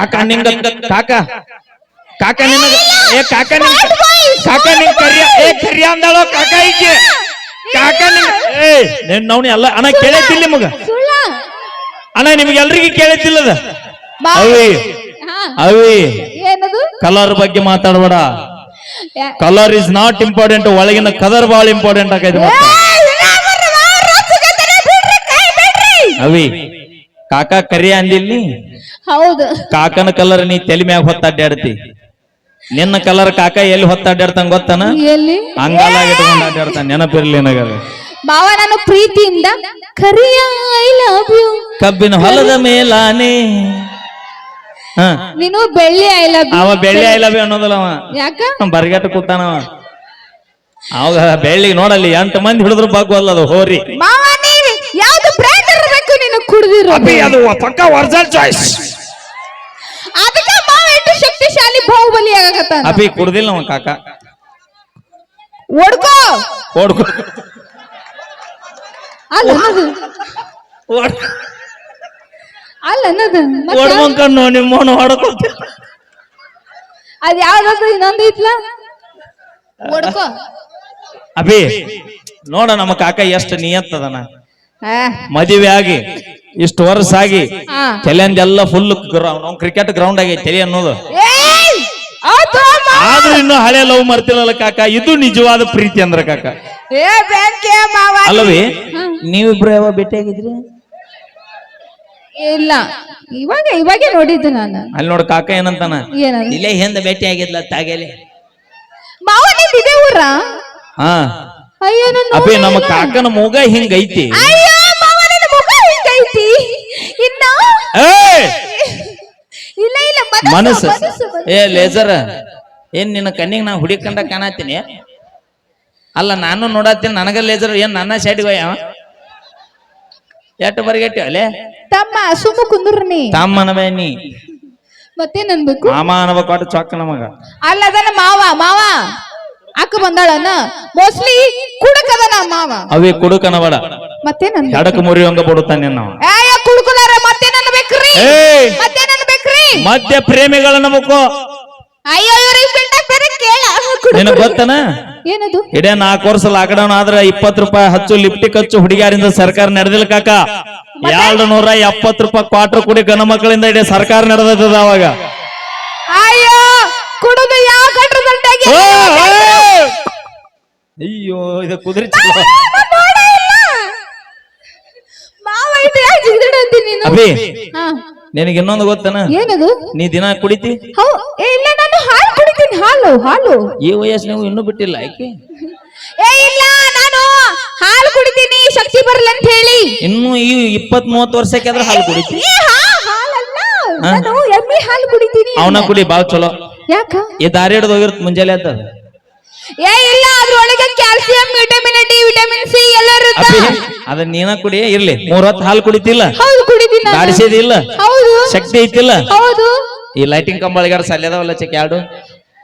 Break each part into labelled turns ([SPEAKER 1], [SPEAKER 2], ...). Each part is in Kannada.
[SPEAKER 1] ಕಾಕ ನಿಂಗ ಕಾಕ. ಕಾಕ ನಿನಗ ಏ ಕಾಕ ನಿಂಗ ಕಾಕ ನಿಂಗ ಕರಿಯ ಏ ಕರಿಯ ಅಂದಾಳೋ ಕಾಕ ಈಕೆ. ಕಾಕ ನಿಂಗ ಏ ನಿನ್ ನವ್ನಿ ಅಲ್ಲ. ಅಣ್ಣ ಕೇಳೈತಿಲ್ಲ ನಿಮಗ? ಅಣ್ಣ ನಿಮಗೆ ಎಲ್ರಿಗೂ ಕೇಳೈತಿಲ್ಲದ? ಅವಿ. ಅವಿ. ಕಲರ್ ಬಗ್ಗೆ ಮಾತಾಡಬೇಡ. ಕಲರ್ ಇಸ್ ನಾಟ್ ಇಂಪಾರ್ಟೆಂಟ್ ಒಳಗಿನ ಕಲರ್ ಬಹಳ ಇಂಪಾರ್ಟೆಂಟ್ ಆಗೈತೆ. ಅವಿ. ಕಾಕ ಕರಿ ಅಂದಿಲ್ಲಿ?
[SPEAKER 2] ಹೌದು.
[SPEAKER 1] ಕಾಕನ ಕಲರ್ ನೀ ತಲೆ ಮ್ಯಾಗ ಹೊತ್ತಾಡ್ಯಾಡ್ತಿ. ನಿನ್ನ ಕಲರ್ ಕಾಕ ಎಲ್ಲಿ ಹೊತ್ತಾಡ್ಯಾಡ್ತಾನ ಗೊತ್ತಾನ?
[SPEAKER 2] ಎಲ್ಲಿ?
[SPEAKER 1] ಅಂಗಾಲ ಇಟ್ಕೊಂಡು ಅಡ್ಡಾಡ್ತಾನ ನೆನಪಿರ್ಲಿ ನನಗ.
[SPEAKER 2] ಬಾವ ನಾನು ಪ್ರೀತಿಯಿಂದ ಕರಿಯ ಐ ಲವ್ ಯು
[SPEAKER 1] ಕಬ್ಬಿನ ಹೊಲದ ಮೇಲಾನೆ. ಹ.
[SPEAKER 2] ನೀನು ಬೆಳ್ಳಿ ಐ ಲವ್ ಯು
[SPEAKER 1] ಅವ ಬೆಳ್ಳಿ ಐಲವಿ ಅನ್ನೋದಲ್ಲ ಅವ.
[SPEAKER 2] ಯಾಕ?
[SPEAKER 1] ಬರ್ಗಟ್ಟ ಕೂತಾನವ ಅವಾಗ ಬೆಳ್ಳಿಗೆ ನೋಡಲ್ಲಿ ಎಂಟು ಮಂದಿ ಹಿಡಿದ್ರು ಬಾಗ್ವಲ್ಲ ಅದು ಹೋರಿ
[SPEAKER 2] ನೀನು ಯಾವ್ದು ಬ್ರ್ಯಾಂಡ್ ಇರಬೇಕು ನೀನು ಕುಡ್ದಿರೋ
[SPEAKER 1] ಅದು ಪಕ್ಕ ಒರಿಜಿನಲ್ ಚಾಯ್ಸ್
[SPEAKER 2] ಅದಕ್ಕೆ ಮಾವ ಎಷ್ಟು ಶಕ್ತಿಶಾಲಿ ಬಾಹುಬಲಿ ಆಗಕತ್ತ
[SPEAKER 1] ಅಭಿ ಕುಡ್ದಿಲ್ಲ ಅವ ಕಾಕ.
[SPEAKER 2] ಒಡ್ಕೋ
[SPEAKER 1] ಓಡ್ಕೊ
[SPEAKER 2] ಅಲ್ಲ ಅನ್ನೋದು ಅಲ್ಲ ಅನ್ನೋದು. ಮತ್ತೆ
[SPEAKER 1] ಓಡ್ಕೊಂಡ್ಕಣ್ಣು ನಿಮ್ಮವನು ಹೊಡ್ಕೊತ
[SPEAKER 2] ಅದ್ ಯಾವ್ದು ಇನ್ನೊಂದು ಐತ್ಲ? ಒಡ್ಕೋ
[SPEAKER 1] ಅಭಿ ನೋಡ ನಮ್ಮ ಕಾಕ ಎಷ್ಟು ನಿಯತ್ತದನ.
[SPEAKER 2] ಆ,
[SPEAKER 1] ಮದುವೆ ಆಗಿ ಇಷ್ಟು ವರ್ಷ ಆಗಿ
[SPEAKER 2] ಆ.
[SPEAKER 1] ಎಲ್ಲ ಫುಲ್ ಗ್ರೌಂಡ್ ಕ್ರಿಕೆಟ್ ಗ್ರೌಂಡ್ ಆಗಿ ತಲೆ ಅನ್ನೋದು.
[SPEAKER 2] ಏಯ್! ಆತು ಅಮ್ಮ.
[SPEAKER 1] ಆದ್ರೂ ಇನ್ನು ಹಳೆ ಲವ್ ಮಾಡ್ತಿರಲ್ಲ ಕಾಕ ಇದು ನಿಜವಾದ ಪ್ರೀತಿ ಅಂದ್ರ ಕಾಕ.
[SPEAKER 2] ಏ ಬೆಂಕಿ ಮಾವ
[SPEAKER 1] ಭೇಟಿ ನೀವಿಬ್ರು ಯಾವಾಗ ಭೇಟಿಯಾಗಿದ್ರಿ
[SPEAKER 2] ಇಲ್ಲ ಇವಾಗ ಇವಾಗೆ ನೋಡಿದ್ದು ನಾನು.
[SPEAKER 1] ಅಲ್ಲಿ ನೋಡ್ ಕಾಕ ಏನಂತಾನ?
[SPEAKER 2] ಏನದು
[SPEAKER 1] ಇಲ್ಲೇ ಹಿಂದ ಭೇಟಿ ಆಗಿದ್ಲ ತಾಗೇಲಿ.
[SPEAKER 2] ಮಾವ ನಿಂದ ಇದೇ ಊರ?
[SPEAKER 1] ಹಾ.
[SPEAKER 2] ಅಯ್ಯೋ
[SPEAKER 1] ಅಪ್ಪಿ ನಮ್ಮ ಕಾಕನ ಮೂಗ ಹಿಂಗೈತಿ.
[SPEAKER 2] ಅಯ್ಯೋ ಮಾವ ನಿನ್ನ ಮುಖ ಹಿಂಗೈತಿ ಇನ್ನ
[SPEAKER 1] ಏಯ್!
[SPEAKER 2] ಇಲ್ಲ ಇಲ್ಲ ಮನಸ್ಸು.
[SPEAKER 1] ಏ ಲೇಸರ್ ಏನ್ ನಿನ್ನ ಕಣ್ಣಿಗೆ ನಾ ಹುಡಿಕಂಡ ಕಾಣತೀನಿ ಅಲ್ಲ ನಾನು ನೋಡತ್ತೀನಿ ನನಗ ಲೇಸರ್ ಏನ್ ನನ್ನ ಸೈಡ್ಗೆ ಹೋಯ ಎಟ್ಟು ಬರಿಗೆಟ್ಟಿ ಅಲ್ಲೇ?
[SPEAKER 2] ತಮ್ಮ ಸುಮ್ಮ ಕುಂದ್ರನಿ
[SPEAKER 1] ತಮ್ಮನ ನೀ.
[SPEAKER 2] ಮತ್ತೇನ್ ಅನ್ಬೇಕು?
[SPEAKER 1] ಮಾಮ ಅನ್ಬೇಕು ಚೊಕ್ಕ ನಮಗ.
[SPEAKER 2] ಅಲ್ಲ ಅದನ್ನ ಮಾವ ಮಾವ. ಅಕ್ಕ ಬಂದಾಳನ ಮೋಸ್ಟ್ಲಿ ಕುಡಕದನ ಮಾವ.
[SPEAKER 1] ಅವೇ ಕುಡುಕನ ಬಡ.
[SPEAKER 2] ಮತ್ತೇನ್ ಅನ್ಬೇಕು?
[SPEAKER 1] ಎಡಕ್ ಮುರಿಯುವಂಗ ಬಿಡುತ್ತಾನೆ ನಾವು
[SPEAKER 2] ಏ ಕುಡ್ಕುಲಾರ ಮತ್ತೇನ್ ಅನ್ಬೇಕ್ರಿ?
[SPEAKER 1] ಏಯ್!
[SPEAKER 2] ಮತ್ತೇನ್
[SPEAKER 1] ಮಧ್ಯ ಪ್ರೇಮಿಗಳ ನಮಕು
[SPEAKER 2] ಅಯ್ಯೋ ಇವ್ರಿಗೆ ಬಿಟ್ಟಾಗ ಬೇರೆ ಕೇಳ.
[SPEAKER 1] ನಿನಗ್ ಗೊತ್ತನ?
[SPEAKER 2] ಏನದು?
[SPEAKER 1] ಇಡೇ ನಾಲ್ಕು ವರ್ಷ ಲಾಕ್ಡೌನ್ ಆದ್ರ ಇಪ್ಪತ್ತು ರೂಪಾಯಿ ಹಚ್ಚು ಲಿಪ್ಟಿಕ್ ಹಚ್ಚು ಹುಡುಗಿಯರಿಂದ ಸರ್ಕಾರ ನಡೆದಿಲ್ಲ ಕಾಕ. ಎರಡು ನೂರ ಎಪ್ಪತ್ತು ರೂಪಾಯಿ ಕ್ವಾರ್ಟರ್ ಕುಡಿ ಗಣ ಮಕ್ಕಳಿಂದ ಇಡೀ ಸರ್ಕಾರ ನಡೆದದ ಅವಾಗ.
[SPEAKER 2] ಅಯ್ಯೋ ಕುಡುದು ಯಾವ
[SPEAKER 1] ಓ! ಅಯ್ಯೋ ಇದು ಕುದುರೆ ಚಲೋ.
[SPEAKER 2] ಮಾವ ಇದು ಯಾಕೆ ಜಿಗಿದಾಡ ಅಂತೀನಿ ನೀನು?
[SPEAKER 1] ಅಭಿ
[SPEAKER 2] ಹಾ.
[SPEAKER 1] ನಿನಗೆ ಇನ್ನೊಂದು ಗೊತ್ತನ?
[SPEAKER 2] ಏನದು?
[SPEAKER 1] ನೀ ದಿನ ಕುಡಿತಿ?
[SPEAKER 2] ಹೌ ಏ ಇಲ್ಲ ನಾನು ಹಾಲು ಕುಡಿತೀನಿ ಹಾಲು ಹಾಲು.
[SPEAKER 1] ಈ ವಯಸ್ಸು ನೀವು ಇನ್ನೂ ಬಿಟ್ಟಿಲ್ಲ ಆಯ್ಕೆ
[SPEAKER 2] ಏ ಇಲ್ಲ ನಾನು ಹಾಲು ಕುಡಿತೀನಿ ಶಕ್ತಿ ಬರಲ್ಲ ಅಂತ ಹೇಳಿ.
[SPEAKER 1] ಇನ್ನು ಈ ಇಪ್ಪತ್ ಮೂವತ್ತು ವರ್ಷಕ್ಕೆ ಆದ್ರೆ ಹಾಲು ಕುಡಿತಿ?
[SPEAKER 2] ಏ, ಹಾ, ಹಾಲಲ್ಲ. ನಾನು ಎಮ್ಮಿ ಹಾಲು ಕುಡಿತೀನಿ
[SPEAKER 1] ಅವನ ಕುಡಿ ಬಾಳ್ ಚಲೋ.
[SPEAKER 2] ಯಾಕ?
[SPEAKER 1] ಈ ದಾರಿ ಹಿಡ್ದು ಹೋಗಿರತ್ ಮುಂಜಾನೆ ಆತದ.
[SPEAKER 2] ಏ ಇಲ್ಲ ಅದ್ರೊಳಗೆ calcium vitamin D vitamin C ಎಲ್ಲ ಇರುತ್ತೆ
[SPEAKER 1] ಅಪ್ಪಿ ಅದ ನೀನ ಕುಡಿ ಇರ್ಲಿ. ಮೂರ್ ಹೊತ್ತು ಹಾಲು ಕುಡಿತಿಲ್ಲ.
[SPEAKER 2] ಹೌದು
[SPEAKER 1] ಗಾಡಿಸಿದಿಲ್ಲ
[SPEAKER 2] ಹೌದು.
[SPEAKER 1] ಶಕ್ತಿ ಐತಿಲ್ಲ.
[SPEAKER 2] ಹೌದು.
[SPEAKER 1] ಈ ಲೈಟಿಂಗ್ ಕಂಬಳಿಗಾರ ಸಲ್ಯದವಲ್ಲ ಚಕ್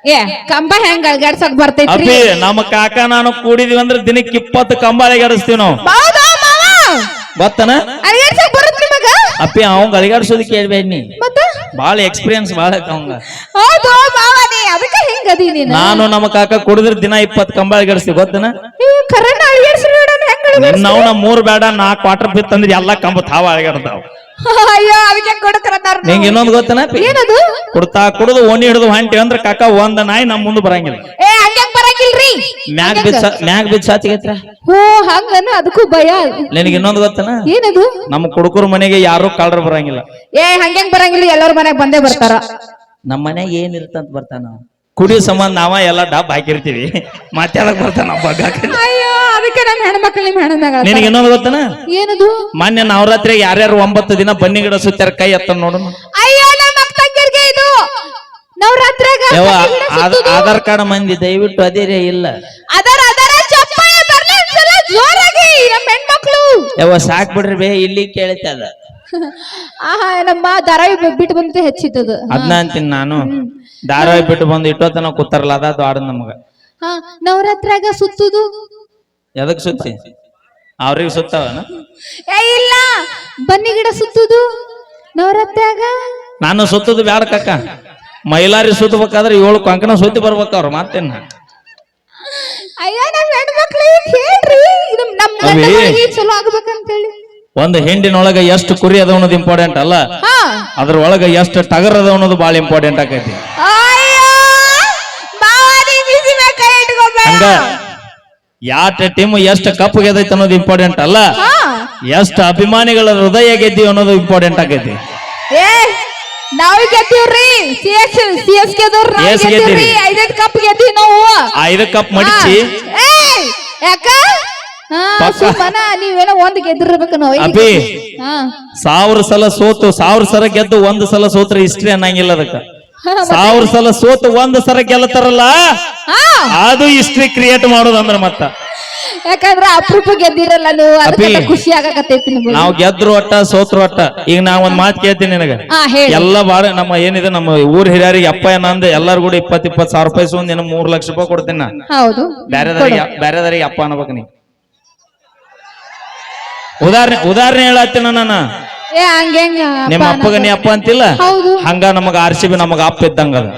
[SPEAKER 2] ಏ ಕಂಬ ಹೆಂಗ್ ಅಳಗಾಡ್ಸಕ್ ಬರ್ತೈತಿ
[SPEAKER 1] ಅಪ್ಪಿ ನಮ್ಮ ಕಾಕ ನಾನು ಕೂಡಿದೀವಿ ಅಂದ್ರೆ ದಿನಕ್ಕೆ ಇಪ್ಪತ್ತು ಕಂಬ ಅಳಗಾಡಿಸ್ತೀವಿ ನಾವು.
[SPEAKER 2] ಹೌದಾ ಮಾವ?
[SPEAKER 1] ಗೊತ್ತನ
[SPEAKER 2] ಅಲ್ಗಾಡ್ಸಕ್ ಬರುತ್ತೆ ನಿಮಗ?
[SPEAKER 1] ಅಪ್ಪಿ ಅವಂಗ ಅಳಿಗಾಡ್ಸೋದು ಕೇಳ್ಬೇಡ ನೀ.
[SPEAKER 2] ಮತ್ತ?
[SPEAKER 1] ಬಾಳ ಎಕ್ಸ್ಪೀರಿಯನ್ಸ್ ಬಾಳ ಅವಂಗ.
[SPEAKER 2] ಹೌದು ಮಾವ ನೀ ಅದಕ್ಕೆ ಹೆಂಗ್ ಅದಿ ನೀನು?
[SPEAKER 1] ನಾನು ನಮ್ಮ ಕಾಕ ಕುಡಿದ್ರೆ ದಿನ ಇಪ್ಪತ್ತು ಕಂಬ ಆಡಿಸ್ತೀವಿ ಗೊತ್ತನ?
[SPEAKER 2] ಕರೆನ ಅಲ್ಗಾಡ್ಸಿ
[SPEAKER 1] ನಾವು ನಮ್ಮ ಮೂರ್ ಬೇಡ ನಾಲ್ಕು ಕ್ವಾರ್ಟರ್ ಬಿತ್ ಅಂದ್ರೆ ಎಲ್ಲಾ ಕಂಬ ತಾವ ಆಗಿರ್ತಾವ.
[SPEAKER 2] ಅಯ್ಯೋ ಅದಕ್ಕೆ ಕೊಡಕರತಾರ
[SPEAKER 1] ನಿಂಗ ಇನ್ನೊಂದು ಗೊತ್ತನ?
[SPEAKER 2] ಏನದು?
[SPEAKER 1] ಕುಡ್ತಾ ಕುಡಿದು ಓಣಿ ಹಿಡಿದು ಹೊಂಟಿ ಅಂದ್ರೆ ಕಾಕ ಒಂದ್ ನಾಯಿ ನಮ್ ಮುಂದೆ ಬರಂಗಿಲ್ಲ.
[SPEAKER 2] ಏ ಹಂಗ್ಯಾಂಗ್ ಬರಂಗಿಲ್ರಿ?
[SPEAKER 1] ಮ್ಯಾಗ್ ಬಿಚ್ಚ ಮ್ಯಾಗ್ ಬಿಚ್ಚ ಸಾಚಿಗೈತ್ರ
[SPEAKER 2] ಓ ಹಂಗನ ಅದಕ್ಕೂ ಭಯ.
[SPEAKER 1] ನಿನಗೆ ಇನ್ನೊಂದು ಗೊತ್ತನ?
[SPEAKER 2] ಏನದು?
[SPEAKER 1] ನಮ್ಮ ಕುಡುಕರ ಮನೆಗೆ ಯಾರು ಕಳ್ರ ಬರಂಗಿಲ್ಲ.
[SPEAKER 2] ಏ ಹಂಗ್ಯಾಂಗ್ ಬರಂಗಿಲ್ಲ ಎಲ್ಲರ ಮನೆಗ್ ಬಂದೇ ಬರ್ತಾರ.
[SPEAKER 1] ನಮ್ಮ ಮನ್ಯಾಗ ಏನ್ ಇರ್ತಂತ ಬರ್ತಾನ? ಕುಡಿ ಸಂಬಂಧ ನಾವ ಎಲ್ಲಾ ಡಬ್ ಹಾಕಿರ್ತೀವಿ. ಮಾತಾಡಕ್ ಬರ್ತಾನ? ಹಬ್ಬ
[SPEAKER 2] ಅದಕ್ಕೆ ನಮ್ಮ ಹೆಣ್ಮಕ್ಳು ನಿಮ್ ಹೆಣ್ಣದಾಗ
[SPEAKER 1] ನಿನಗೆ ಇನ್ನೊಂದು ಗೊತ್ತನ?
[SPEAKER 2] ಏನದು?
[SPEAKER 1] ಮೊನ್ನೆ ನವರಾತ್ರಿ ಯಾರ್ಯಾರು ಒಂಬತ್ತು ದಿನ ಬನ್ನಿ ಗಿಡ ಸುತ್ತಾರ ಕೈ ಎತ್ತ ನೋಡು
[SPEAKER 2] ಅಯ್ಯೋ ನಮ್ಮ ಅಕ್ಕ ಇದು. ನವರಾತ್ರಿಯಾಗ
[SPEAKER 1] ಯವ್ವ,
[SPEAKER 2] ಬನ್ನಿ ಗಿಡ ಸುತ್ತುದು.
[SPEAKER 1] ಆಧಾರ್ ಕಾರ್ಡ್ ಮಂದಿ ದಯವಿಟ್ಟು ಅದೇರೇ ಇಲ್ಲ.
[SPEAKER 2] ಅದರ ಅದರ ಚಪ್ಪಾಳೆ ಬರ್ಲಿ ಒಂದ್ಸಲ ಜೋರಾಗಿ ನಮ್ಮ ಹೆಣ್ಮಕ್ಳು.
[SPEAKER 1] ಯಾವ ಸಾಕ್ ಬಿಡ್ರಿ ಬೇ ಇಲ್ಲಿ ಕೇಳ್ತದ ಅದ.
[SPEAKER 2] ಆಹಾ ನಮ್ಮ ಧಾರಾವಿ ಬಿಟ್ಟು ಬಂದ್ರೆ ಹೆಚ್ಚಿತ್ತದ.
[SPEAKER 1] ಅದ್ನ ಅಂತೀನಿ ನಾನು. ಧಾರಾವಾಹಿ ಬಿಟ್ಟು ಬಂದು ಇಟ್ಟೋತನ ಕೂತಾರಲ್ಲ ಅದ ದ್ವಾಡ ನಮಗ.
[SPEAKER 2] ಹಾ ನವರಾತ್ರಿಯಾಗ ಸುತ್ತುದು.
[SPEAKER 1] ಎದಕ್ ಸುತ್ತಿ? ಅವ್ರಿಗೆ ಸುತ್ತವನ?
[SPEAKER 2] ಏ ಇಲ್ಲ. ಬನ್ನಿ ಗಿಡ ಸುತ್ತುದು. ನವರಾತ್ರಿಯಾಗ?
[SPEAKER 1] ನಾನು ಸುತ್ತದು ಬ್ಯಾಡ ಕಕ್ಕ ಮೈಲಾರಿ ಸುತ್ತಬೇಕಾದ್ರೆ ಏಳು ಕೊಂಕಣ ಸುತ್ತಿ ಬರ್ಬೇಕು ಅವ್ರು ಮಾತೇನ
[SPEAKER 2] ಅಯ್ಯೋ ನಮ್ ಹೆಣ್ಮಕ್ಳು ಹೇಳ್ರಿ? ಇದು ನಮ್
[SPEAKER 1] ಅವಿ.
[SPEAKER 2] ಗಂಡಗಳಿಗೆ ಚಲೋ ಆಗ್ಬೇಕಂತೇಳಿ?
[SPEAKER 1] ಒಂದು ಹಿಂಡಿನೊಳಗ ಎಷ್ಟು ಕುರಿ ಅದ ಅನ್ನೋದು ಇಂಪಾರ್ಟೆಂಟ್ ಅಲ್ಲ?
[SPEAKER 2] ಅದ್ರ
[SPEAKER 1] ಅದ್ರೊಳಗ ಎಷ್ಟು ಟಗರ್ ಅದ ಅನ್ನೋದು ಬಾಳ ಇಂಪಾರ್ಟೆಂಟ್ ಆಕೈತಿ.
[SPEAKER 2] ಅಯ್ಯೋ ಮಾವಾದಿ ಬಿಸಿ ಬೇಕ ಇಟ್ಕೋಬೇಡ.
[SPEAKER 1] ಹಂಗ ಯಾಟ ಟೀಮ್ ಎಷ್ಟು ಕಪ್ ಗೆದೈತೆ ಅನ್ನೋದು ಇಂಪಾರ್ಟೆಂಟ್ ಅಲ್ಲ ಎಷ್ಟು ಅಭಿಮಾನಿಗಳ ಹೃದಯ ಗೆದ್ದಿ ಅನ್ನೋದು ಇಂಪಾರ್ಟೆಂಟ್ ಆಗೈತಿ
[SPEAKER 2] ಏ ನಾವು ಗೆದ್ದೀವ್ರಿ ಸಿ ಎಸ್ ಸಿ ಎಸ್ ಗೆದವ್ರ ನಾವ್
[SPEAKER 1] Yes,
[SPEAKER 2] ಗೆದ್ದೀವ್ರಿ
[SPEAKER 1] ಗೆದ್ದೀರಿ.
[SPEAKER 2] ಐದೈದ್ ಕಪ್ ಗೆದ್ದೀವಿ ನಾವು
[SPEAKER 1] ಐದು ಕಪ್ ಮಡಿಚಿ
[SPEAKER 2] ಹಾ. ಏಯ್, ಯಾಕ ಹಾ
[SPEAKER 1] ಪಕ್ಕ.
[SPEAKER 2] ಸುಮ್ಮನ ನೀವೇನೋ ಒಂದ್ ಗೆದ್ದಿರ್ಬೇಕು ನಾವು ಐದ್
[SPEAKER 1] ಅಭಿ.
[SPEAKER 2] ಗೆದ್ದಿವಿ. ಹಾ
[SPEAKER 1] ಸಾವಿರ ಸಲ ಸೋತು ಸಾವಿರ ಸಲ ಗೆದ್ದು ಒಂದು ಸಲ ಸೋತ್ರ ಹಿಸ್ಟ್ರಿ ಅನ್ನಂಗಿಲ್ಲ ಅದಕ್ಕ ಸಾವಿರ ಸಲ ಸೋತು ಒಂದ್ ಸಲ ಗೆಲ್ಲತಾರಲ್ಲ
[SPEAKER 2] ಹಾ.
[SPEAKER 1] ಅದು ಹಿಸ್ಟ್ರಿ ಕ್ರಿಯೇಟ್ ಮಾಡೋದಂದ್ರ ಮತ್ತ.
[SPEAKER 2] ಯಾಕಂದ್ರೆ ಅಪರೂಪ ಗೆದ್ದಿರಲ್ಲ ನೀವು ಅದಕ್ಕೆ ಖುಷಿ ಆಗಕತ್ತೈತಿ ನಿಮ್ಗೆ.
[SPEAKER 1] ನಾವ್ ಗೆದ್ರು ಒಟ್ಟ ಸೋತ್ರು ಒಟ್ಟ ಈಗ ನಾ ಒಂದ್ ಮಾತು ಕೇಳ್ತೀನಿ ನಿನಗ.
[SPEAKER 2] ಹಾ ಹೇಳಿ.
[SPEAKER 1] ಎಲ್ಲ ಬಾಳ ನಮ್ಮ ಏನಿದೆ ನಮ್ಮ ಊರ್ ಹಿರಿಯರಿಗೆ ಅಪ್ಪ ಏನಂದ ಎಲ್ಲಾರು ಕೂಡ ಇಪ್ಪತ್ ಇಪ್ಪತ್ ಸಾವಿರ ರೂಪಾಯಿ ಸುಂದ್ ನಿನ್ ಮೂರ್ ಲಕ್ಷ ರೂಪಾಯಿ ಕೊಡ್ತೀನಿ ನಾ
[SPEAKER 2] ಹೌದು.
[SPEAKER 1] ಬ್ಯಾರೆದರಿಗೆ ಬ್ಯಾರೆದರಿಗೆ ಅಪ್ಪ ಅನ್ಬೇಕು ನೀ. ಉದಾಹರಣೆ ಉದಾಹರಣೆ ಹೇಳತ್ತೀನ ನಾನು.
[SPEAKER 2] ಏ ಹಂಗೆಂಗ?
[SPEAKER 1] ನಿಮ್ಮ ಅಪ್ಪಗ ನೀ ಅಪ್ಪ ಅಂತಿಲ್ಲ?
[SPEAKER 2] ಹೌದು.
[SPEAKER 1] ಹಂಗ ನಮಗ ಆರ್ ಸಿ ಬಿ ನಮಗ ಅಪ್ಪ ಇದ್ದಂಗ ಅದ.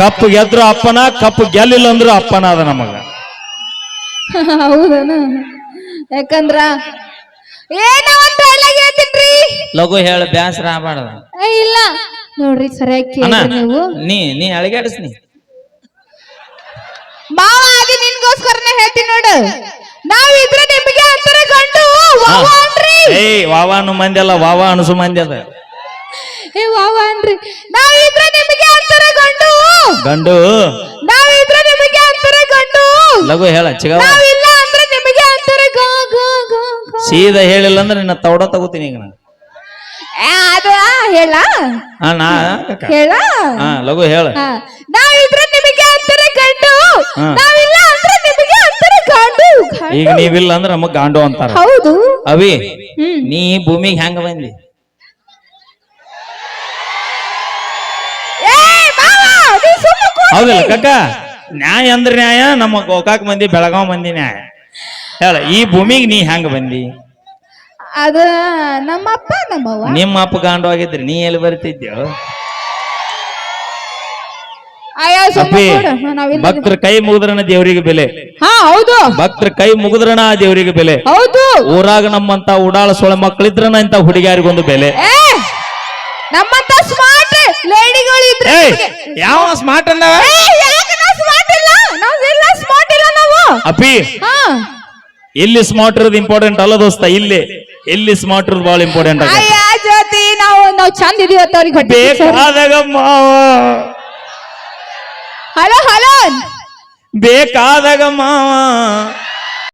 [SPEAKER 1] ಕಪ್ಪು ಗೆದ್ರು ಅಪ್ಪನ ಕಪ್ಪು ಗೆಲ್ಲಿಲ್ಲ ಅಂದ್ರು ಅಪ್ಪನ ಅದ ನಮಗ.
[SPEAKER 2] ಹೌದನ? ಯಾಕಂದ್ರ? ಏನೋ ಒಂದ್ ಡೈಲಾಗ್ ಹೇಳ್ತೀನ್ರಿ.
[SPEAKER 1] ಲಘು ಹೇಳ ಬ್ಯಾಸರ ಆಗ್ಬಾರ್ದ.
[SPEAKER 2] ಇಲ್ಲ. ನೋಡ್ರಿ ಸರಿಯಾಗಿ
[SPEAKER 1] ಅಣ್ಣ
[SPEAKER 2] ಕೇಳ್ರಿ ನೀವು.
[SPEAKER 1] ನೀ ನೀ ಅಳಿಗಾಡಿಸ್ನಿ.
[SPEAKER 2] ಮಾವ ಅದು ನಿನ್ಗೋಸ್ಕರನೇ ಹೇಳ್ತೀನಿ ನೋಡು. ನಾವ್ ಇದ್ರೆ ನಿಮಗೆ ಅಂತಾರೆ ಗಂಡು ವಾವ
[SPEAKER 1] ಏಯ್ ವಾವಾನು ಮಂದಿ ಅಲ್ಲ ವಾವ ಅಣಸು ಮಂದಿ ಅದ.
[SPEAKER 2] ಏ ವಾವ ಅನ್ರಿ. ನಾವಿದ್ರೆ ನಿಮಗೆ ಅಂತರ ಗಂಡು?
[SPEAKER 1] ಗಂಡು.
[SPEAKER 2] ನಾವಿದ್ರೆ ನಿಮಗೆ ಅಂತರ ಗಂಡು?
[SPEAKER 1] ಲಘು ಹೇಳ ಚಿಗವ.
[SPEAKER 2] ನಾವಿಲ್ಲ ಅಂದ್ರೆ ನಿಮಗೆ ಅಂತರ ಗ ಗ ಗ
[SPEAKER 1] ಸೀದ ಹೇಳಿಲ್ಲ ಅಂದ್ರೆ ನಿನ್ನ ತೌಡ ತಗೋತೀನಿ ಈಗ
[SPEAKER 2] ನಾನು. ಅದು ಹೇಳ.
[SPEAKER 1] ನಾ.
[SPEAKER 2] ಹೇಳ.
[SPEAKER 1] ಹಾ ಲಘು ಹೇಳ.
[SPEAKER 2] ನಾವಿದ್ರೆ ನಿಮಗೆ ಅಂತರ ಗಂಡು. ನಾವಿಲ್ಲ ಅಂದ್ರೆ ನಿಮಗೆ ಅಂತರ ಗಂಡು.
[SPEAKER 1] ಈಗ ನೀವಿಲ್ಲ ಅಂದ್ರೆ ನಮಗ್ ಗಾಂಡು ಅಂತಾರ.
[SPEAKER 2] ಹೌದು.
[SPEAKER 1] ಅವಿ ನೀ ಭೂಮಿಗೆ ಹೆಂಗ ಬಂದಿ?
[SPEAKER 2] ಹೌದಲ್ಲ ಮಾವ ನೀ ಸುಮ್ಮ ಕೂತ್ಕೊ.
[SPEAKER 1] ಹೌದಿಲ್ಲ ಕಕ್ಕ ನ್ಯಾಯ ಅಂದ್ರೆ ನ್ಯಾಯ ನಮ್ಮ ಗೋಕಾಕ್ ಮಂದಿ ಬೆಳಗಾವ್ ಮಂದಿ ನ್ಯಾಯ. ಹೇಳ ಈ ಭೂಮಿಗೆ ನೀ ಹೆಂಗ ಬಂದಿ?
[SPEAKER 2] ಅದ ನಮ್ಮಪ್ಪ ನಮ್ಮವ್ವ.
[SPEAKER 1] ನಿಮ್ಮ ಅಪ್ಪ ಗಾಂಡು ಆಗಿದ್ರಿ ನೀ ಎಲ್ಲಿ ಬರ್ತಿದ್ಯೋ? ಭಕ್ತರ ಕೈ ಮುಗಿದ್ರನ ದೇವರಿಗೆ ಬೆಲೆ.
[SPEAKER 2] ಹಾ ಹೌದು.
[SPEAKER 1] ಭಕ್ತರ ಕೈ ಮುಗಿದ್ರನ ದೇವರಿಗೆ ಬೆಲೆ.
[SPEAKER 2] ಹೌದು.
[SPEAKER 1] ಊರಾಗ ನಮ್ಮಂತ ಉಡಾಳ ಸೊಳ ಮಕ್ಕಳಿದ್ರನ ಇಂತ ಹುಡುಗಿಯಾರಿಗೊಂದು ಬೆಲೆ.
[SPEAKER 2] ನಮ್ಮಂತ ಸ್ಮಾರ್ಟ್ ಲೇಡಿಗಳು ಇದ್ರೆ
[SPEAKER 1] ಯಾವ ಸ್ಮಾರ್ಟ್ ಅಂದವ?
[SPEAKER 2] ಸ್ಮಾರ್ಟ್ ಇಲ್ಲ? ನಾವೆಲ್ಲ ಸ್ಮಾರ್ಟ್ ಇಲ್ಲ ನಾವು.
[SPEAKER 1] ಅಪ್ಪಿ
[SPEAKER 2] ಇಲ್ಲಿ
[SPEAKER 1] ಎಲ್ಲಿ ಸ್ಮಾರ್ಟ್ ಇರೋದು ಇಂಪಾರ್ಟೆಂಟ್ ಅಲ್ಲ ದೋಸ್ತ ಇಲ್ಲಿ. ಎಲ್ಲಿ ಸ್ಮಾರ್ಟ್ ಇರೋದು ಬಹಳ ಇಂಪಾರ್ಟೆಂಟ್ ಆಗ
[SPEAKER 2] ಜೊತೆ ನಾವು ನಾವು ಚಂದ ಇದೀವಿ ಅವ್ರಿಗೆ
[SPEAKER 1] ಬೇಕಾದಾಗ ಮಾವ.
[SPEAKER 2] Hello hello.
[SPEAKER 1] ಬೇಕಾದಾಗ ಮಾವ